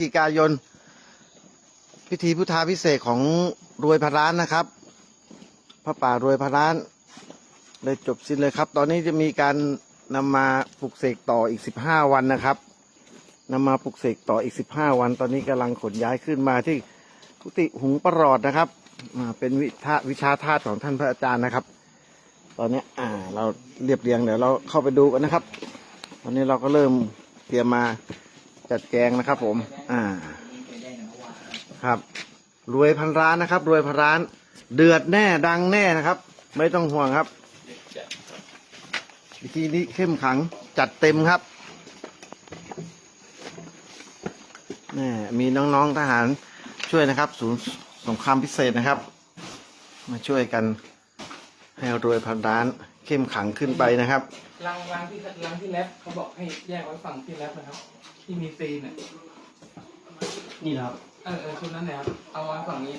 จิกายน พิธีพุทธาพิเศษของรวยพระร้านนะครับพระป่ารวยพระร้านเลยจบสิ้นเลยครับ ตอนนี้จะมีการนำมาปลุกเสกต่ออีกสิบห้าวันนะครับนำมาปลุกเสกต่ออีกสิบห้าวัน ตอนนี้กำลังขนย้ายขึ้นมาที่กุฏิหุงประหลอดนะครับอ่าเป็นวิชาวิชาธาตุของท่านพระอาจารย์นะครับ ตอนนี้อ่าเราเรียบเรียงเดี๋ยวเราเข้าไปดูกันนะครับ ตอนนี้เราก็เริ่มเตรียมมา จัดแจงนะครับผม อ่า ครับ รวยพันร้านนะครับ รวยพันร้าน เดือดแน่ดังแน่นะครับ ไม่ต้องห่วงครับวิธีนี้เข้มขังจัดเต็มครับแน่มีน้องๆทหารช่วยนะครับ ศูนย์สงครามพิเศษนะครับ มาช่วยกัน ให้รวยพันร้านเข้มขังขึ้นไปนะครับรังรังที่รังที่แรปเขาบอกให้แยกไว้ฝั่งที่แรปนะครับ ที่มีซีนอะนี่นะครับ เออเออชุดนั้นนะครับเอาไว้ฝั่งนี้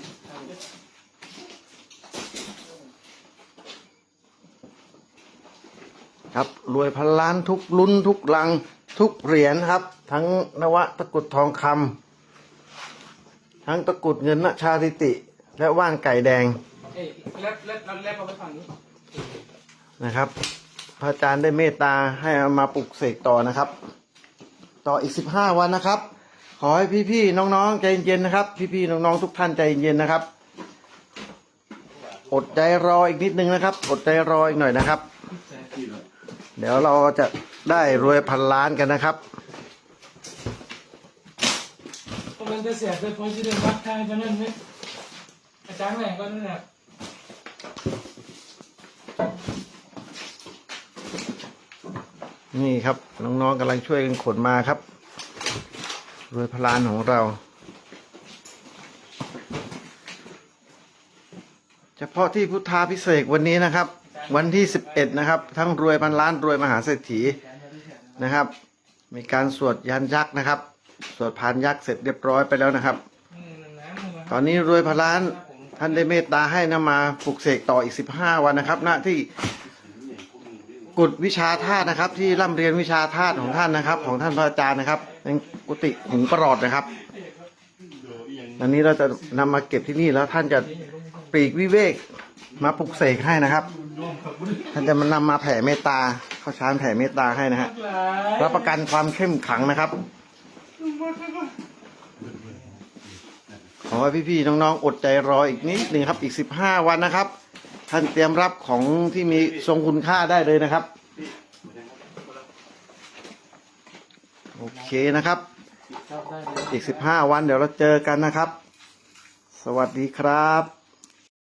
ครับรวยพันล้านทุกลุ้นทุกลังทุกเหรียญครับ ทั้งนวะตะกรุดทองคำทั้งตะกรุดเงินนะชาติติ และว่านไก่แดง เอ้ยแรปแรปเราแรปเอาไว้ฝั่งนี้นะครับ พระอาจารย์ได้เมตตาให้เอามาปลุกเสกต่อนะครับ ต่ออีกสิบห้าวันนะครับ ขอให้พี่ๆน้องๆใจเย็นๆนะครับ พี่ๆน้องๆทุกท่านใจเย็นๆนะครับ อดใจรออีกนิดนึงนะครับ อดใจรออีกหน่อยนะครับ เดี๋ยวเราจะได้รวยพันล้านกันนะครับเพราะมันจะเสียไปเพราะที่เดินวัดทางจะนั่นไหมอาจารย์แหวนก็นั่นแหละ นี่ครับ น้องๆกำลังช่วยกันขนมาครับรวยพลานของเรา เฉพาะที่พุทธาพิเศษวันนี้นะครับ วันที่ 11 นะครับ ทั้งรวยพันล้านรวยมหาเศรษฐีนะครับ มีการสวดยันยักษ์นะครับ สวดพานยักษ์เสร็จเรียบร้อยไปแล้วนะครับ ตอนนี้รวยพันล้าน ท่านได้เมตตาให้นำมาปลุกเสกต่ออีก 15 วันนะครับณที่กุฎวิชาธาตุนะครับ ที่ร่ำเรียนวิชาธาตุของท่านนะครับ ของท่านพระอาจารย์นะครับเป็นกุฏิหงประหลอดนะครับ อันนี้เราจะนำมาเก็บที่นี่แล้วท่านจะปลีกวิเวกมาปลุกเสกให้นะครับ ท่านจะมานำมาแผ่เมตตาเข้าชานแผ่เมตตาให้นะฮะรับประกันความเข้มขังนะครับ ขอให้พี่ๆน้องๆ อดใจรออีกนิดหนึ่งครับ อีกสิบห้าวันนะครับ ท่านเตรียมรับของที่มีทรงคุณค่าได้เลยนะครับ โอเคนะครับ อีกสิบห้าวันเดี๋ยวเราเจอกันนะครับ สวัสดีครับ